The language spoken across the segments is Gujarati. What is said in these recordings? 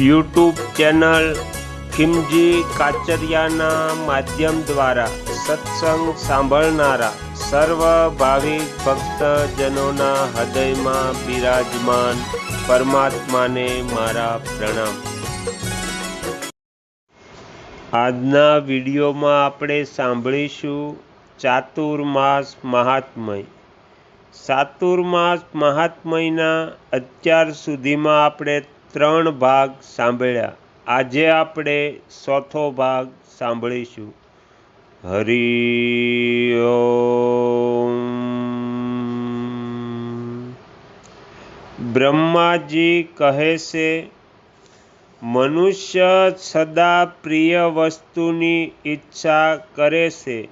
યુટ્યુબ ચેનલ ખીમજી કાચરિયાના માધ્યમ દ્વારા સત્સંગ સાંભળનારા સર્વ ભાવિક ભક્તજનોના હૃદયમાં બિરાજમાન પરમાત્માને મારા પ્રણામ. આજના વિડીયોમાં આપણે સાંભળીશું ચાતુર્માસ મહાત્મય. ચાતુર્માસ મહાત્મયના અત્યાર સુધીમાં આપણે ત્રણ ભાગ સાંભળ્યા. આજે આપણે ચોથો ભાગ સાંભળીશું. હરિ બ્રહ્માજી કહે છે, મનુષ્ય સદા પ્રિય વસ્તુની ઈચ્છા કરે છે.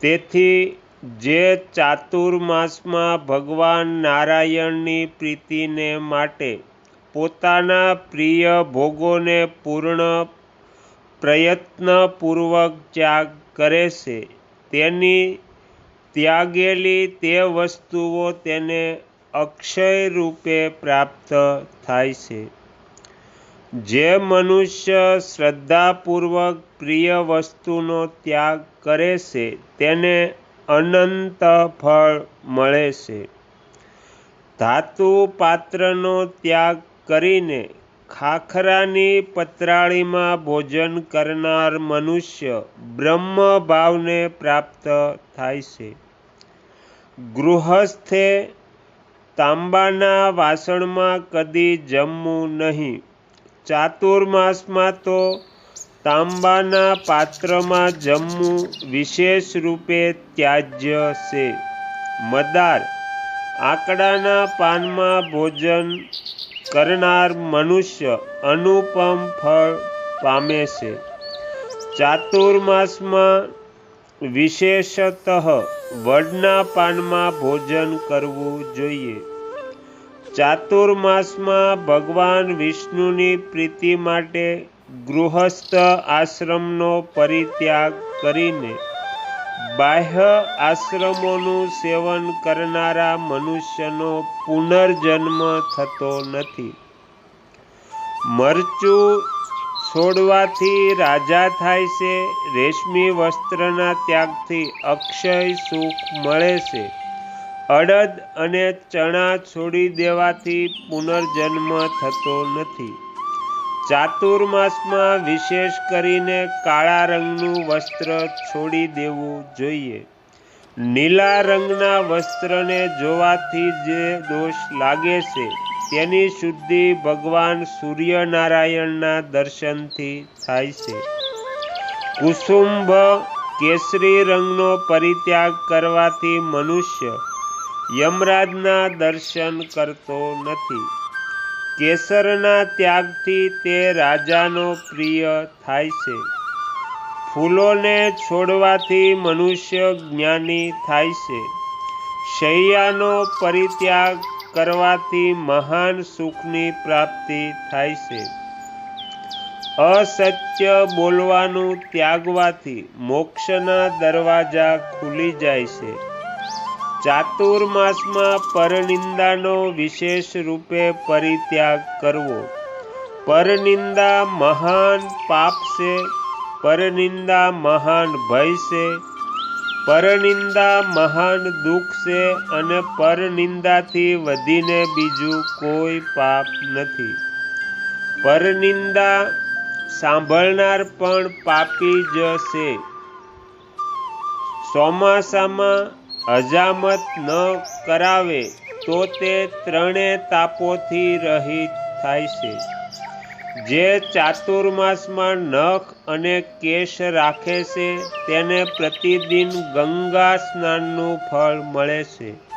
તેથી જે ચાતુર્માસમાં ભગવાન નારાયણની પ્રીતિને માટે પોતાના પ્રિય ભોગોને પૂર્ણ પ્રયત્નપૂર્વક ત્યાગ કરે છે. તેની ત્યાગેલી તે વસ્તુઓ તેને અક્ષય રૂપે પ્રાપ્ત થાય છે. જે મનુષ્ય શ્રદ્ધાપૂર્વક પ્રિય વસ્તુનો ત્યાગ કરે છે, તેને અનંત ફળ મળે છે. ધાતુ પાત્રનો ત્યાગ કરીને ખાખરાની પતરાળીમાં ભોજન કરનાર મનુષ્ય બ્રહ્મ ભાવને પ્રાપ્ત થાય છે. ગૃહસ્થે તાંબાના વાસણમાં કદી જમવું નહીં. ચાતુર્માસમાં તો તાંબાના પાત્રમાં જમવું વિશેષ રૂપે ત્યાજ્ય છે. મદાર, આકડાના પાનમાં ભોજન કરનાર મનુષ્ય અનુપમ ફળ પામે છે. ચાતુર્માસમાં વિશેષતઃ વડના પાનમાં ભોજન કરવું જોઈએ. ચાતુર્માસમાં ભગવાન વિષ્ણુની પ્રીતિ માટે ગૃહસ્થ આશ્રમનો પરિત્યાગ કરીને બાહ્ય આશ્રમોનું સેવન કરનારા મનુષ્યનો પુનર્જન્મ થતો નથી. મરચું છોડવાથી રાજા થાય છે, રેશમી વસ્ત્રના ત્યાગથી અક્ષય સુખ મળે છે. અડદ અને ચણા છોડી દેવાથી પુનર્જન્મ થતો નથી. ચાતુર્માસમાં વિશેષ કરીને કાળા રંગનું વસ્ત્ર છોડી દેવું જોઈએ. નીલા રંગના વસ્ત્રને જોવાથી જે દોષ લાગે છે, તેની શુદ્ધિ ભગવાન સૂર્યનારાયણના દર્શનથી થાય છે. કુસુંભ કેસરી રંગનો પરિત્યાગ કરવાથી મનુષ્ય યમરાજના દર્શન કરતો નથી. કેસરના ત્યાગથી તે રાજાનો પ્રિય થાય છે. ફૂલોને છોડવાથી મનુષ્ય જ્ઞાની થાય છે. શૈયાનો પરિત્યાગ કરવાથી મહાન સુખની પ્રાપ્તિ થાય છે. અસત્ય બોલવાનું ત્યાગવાથી મોક્ષના દરવાજા ખુલી જાય છે. ચાતુર્માસમાં પરનિંદાનો વિશેષ રૂપે પરિત્યાગ કરવો. પરનિંદા મહાન પાપ છે, પરનિંદા મહાન ભય છે, પરનિંદા મહાન દુઃખ છે અને પરનિંદાથી વધીને બીજું કોઈ પાપ નથી. પરનિંદા સાંભળનાર પણ પાપી જ છે. ચોમાસામાં હજામત ન કરાવે, તો તે ત્રણે તાપોથી રહિત થાય છે. જે ચાતુર્માસમાં નખ અને કેશ રાખે છે, તેને પ્રતિદિન ગંગા સ્નાનનું ફળ મળે છે.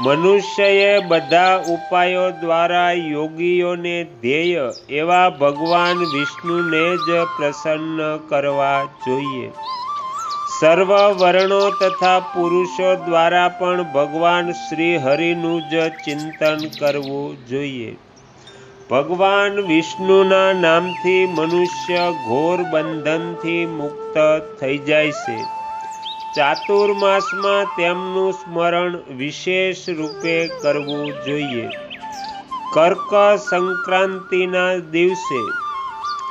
મનુષ્યએ બધા ઉપાયો દ્વારા યોગીઓને ધ્યેય એવા ભગવાન વિષ્ણુને જ પ્રસન્ન કરવા જોઈએ. સર્વ વર્ણો તથા પુરુષો દ્વારા પણ ભગવાન શ્રી હરિનું જ ચિંતન કરવું જોઈએ. ભગવાન વિષ્ણુના નામથી મનુષ્ય ઘોર બંધનથી મુક્ત થઈ જાય છે. ચાતુર્માસમાં તેમનું સ્મરણ વિશેષ રૂપે કરવું જોઈએ. કર્ક સંક્રાંતિના દિવસે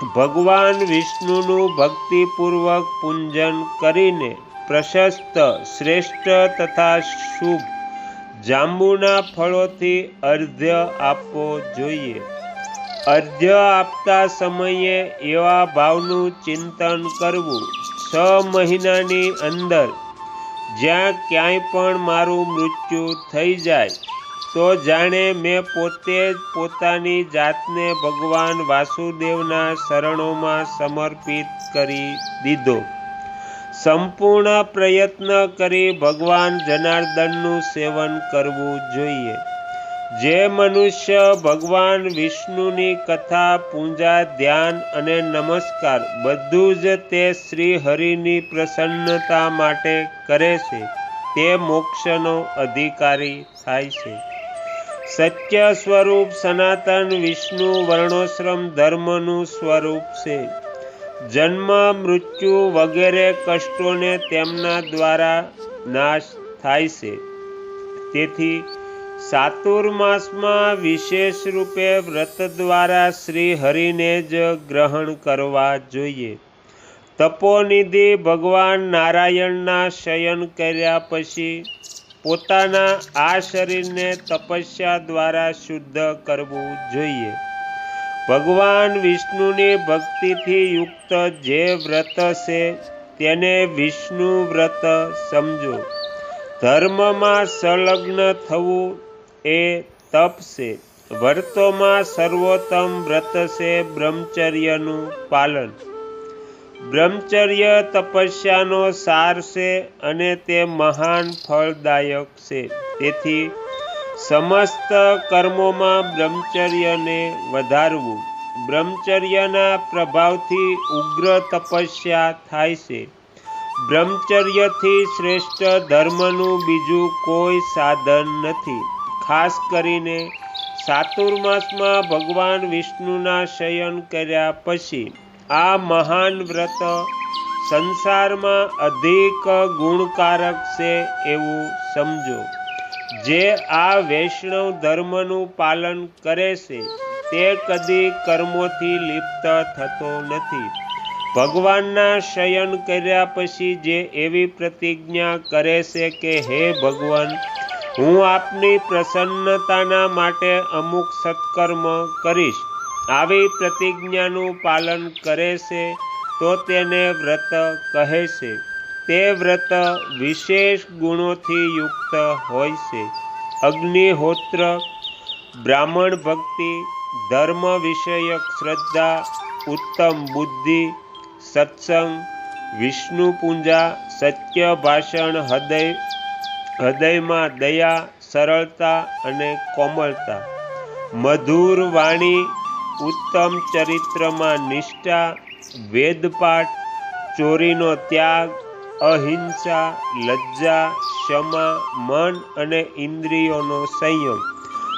ભગવાન વિષ્ણુનું ભક્તિપૂર્વક પૂજન કરીને પ્રશસ્ત, શ્રેષ્ઠ તથા શુભ જાંબુના ફળોથી અર્ધ્ય આપવો જોઈએ. અર્ધ્ય આપતા સમયે એવા ભાવનું ચિંતન કરવું છ મહિનાની અંદર જ્યાં ક્યાંય પણ મારું મૃત્યુ થઈ જાય તો જાણે મેં પોતે જ પોતાની જાતને ભગવાન વાસુદેવના શરણોમાં સમર્પિત કરી દીધો. સંપૂર્ણ પ્રયત્ન કરી ભગવાન જનાર્દનનું સેવન કરવું જોઈએ. જે મનુષ્ય ભગવાન વિષ્ણુની કથા, પૂજા, ધ્યાન અને નમસ્કાર બધું જ તે શ્રી હરિની પ્રસન્નતા માટે કરે છે, તે મોક્ષનો અધિકારી થાય છે. સત્ય સ્વરૂપ સનાતન વિષ્ણુ વર્ણોશ્રમ ધર્મનું સ્વરૂપ છે. જન્મ, મૃત્યુ વગેરે કષ્ટોને તેમના દ્વારા નાશ થાય છે. તેથી સાતુર્માસમાં વિશેષ રૂપે વ્રત દ્વારા શ્રી હરિને જ ગ્રહણ કરવા જોઈએ. તપોનિધિ ભગવાન નારાયણના શયન કર્યા પછી પોતાના આ શરીરને તપસ્યા દ્વારા શુદ્ધ કરવું જોઈએ. ભગવાન વિષ્ણુની ભક્તિથી યુક્ત જે વ્રત છે, તેને વિષ્ણુ વ્રત સમજો. ધર્મમાં સંલગ્ન થવું એ તપ છે. વ્રતોમાં સર્વોત્તમ વ્રત છે બ્રહ્મચર્યનું પાલન. બ્રહ્મચર્ય તપસ્યાનો સાર છે અને તે મહાન ફળદાયક છે. તેથી સમસ્ત કર્મોમાં બ્રહ્મચર્યને વધારવું. બ્રહ્મચર્યના પ્રભાવથી ઉગ્ર તપસ્યા થાય છે. બ્રહ્મચર્યથી શ્રેષ્ઠ ધર્મનું બીજું કોઈ સાધન નથી. ખાસ કરીને ચાતુર્માસમાં ભગવાન વિષ્ણુના શયન કર્યા પછી આ મહાન વ્રત સંસારમાં અધિક ગુણકારક છે એવું સમજો. જે આ વૈષ્ણવ ધર્મનું પાલન કરે છે, તે કદી કર્મોથી લિપ્ત થતો નથી. ભગવાનના શયન કર્યા પછી જે એવી પ્રતિજ્ઞા કરે છે કે, હે ભગવાન, હું આપની પ્રસન્નતાના માટે અમુક સત્કર્મ કરીશ. આવી પ્રતિજ્ઞાનું પાલન કરે છે, તો તેને વ્રત કહે છે. તે વ્રત વિશેષ ગુણોથી યુક્ત હોય છે. અગ્નિહોત્ર, બ્રાહ્મણ ભક્તિ, ધર્મ વિષયક શ્રદ્ધા, ઉત્તમ બુદ્ધિ, સત્સંગ, વિષ્ણુ પૂજા, સત્ય ભાષણ, હૃદય, હૃદયમાં દયા, સરળતા અને કોમળતા. મધુર વાણી ઉત્તમ ચરિત્રમાં નિષ્ઠા, વેદપાઠ, ચોરીનો ત્યાગ, અહિંસા, લજ્જા, ક્ષમા, મન અને ઇન્દ્રિયોનો સંયમ.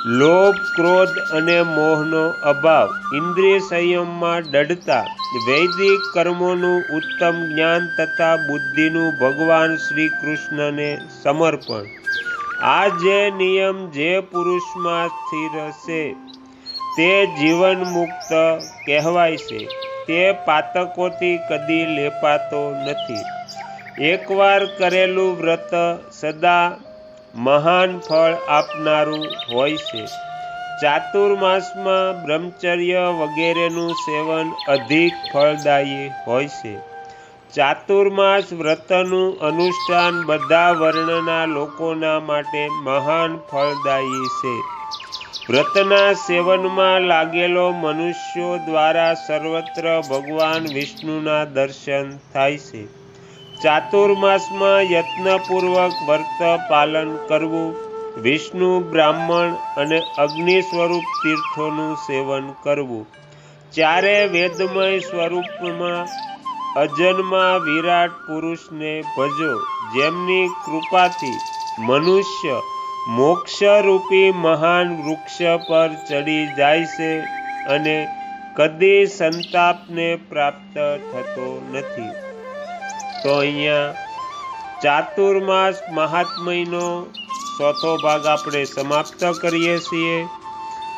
લોભ, ક્રોધ અને મોહનો અભાવ. ઇન્દ્રિય સંયમમાં ડઢતા વૈદિક કર્મોનું ઉત્તમ જ્ઞાન તથા બુદ્ધિનું ભગવાન શ્રી કૃષ્ણને સમર્પણ. આ જે નિયમ જે પુરુષમાં સ્થિર છે તે જીવન મુક્ત કહેવાય છે. તે પાતકોથી કદી લેપાતો નથી. એકવાર કરેલું વ્રત સદા મહાન ફળ આપનારું હોય છે. ચાતુર્માસમાં બ્રહ્મચર્ય વગેરેનું સેવન અધિક ફળદાયી હોય છે. ચાતુર્માસ વ્રતનું અનુષ્ઠાન બધા વર્ણના લોકોના માટે મહાન ફળદાયી છે. વ્રતના સેવનમાં લાગેલો મનુષ્યો દ્વારા સર્વત્ર ભગવાન વિષ્ણુના દર્શન થાય છે. ચાતુર્માસમાં યત્નપૂર્વક વ્રત પાલન કરવું, વિષ્ણુ, બ્રાહ્મણ અને અગ્નિ સ્વરૂપ તીર્થોનું સેવન કરવું. ચારે વેદમય સ્વરૂપમાં અજન્મા વિરાટ પુરુષને ભજો, જેમની કૃપાથી મનુષ્ય મોક્ષરૂપી મહાન વૃક્ષ પર ચડી જાય છે અને કદી સંતાપને પ્રાપ્ત થતો નથી. તો અહીંયા ચાતુર્માસ મહાત્મયનો ચોથો ભાગ આપણે સમાપ્ત કરીએ છીએ.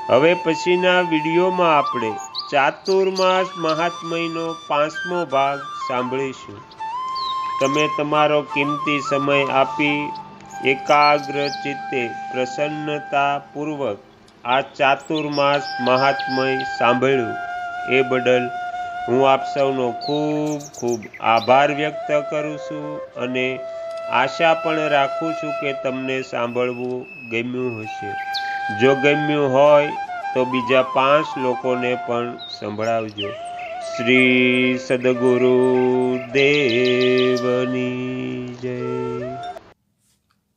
હવે પછીના વિડીયોમાં આપણે ચાતુર્માસ મહાત્મયનો પાંચમો ભાગ સાંભળીશું. તમે તમારો કિંમતી સમય આપી એકાગ્ર ચિત્તે પ્રસન્નતાપૂર્વક આ ચાતુર્માસ મહાત્મય સાંભળ્યું. એ બદલ હું આપ સૌનો ખૂબ ખૂબ આભાર વ્યક્ત કરું છું અને આશા પણ રાખું છું કે તમને સાંભળવું ગમ્યું હશે. જો ગમ્યું હોય તો બીજા પાંચ લોકોને પણ સંભળાવજો. શ્રી સદગુરુ દેવની જય.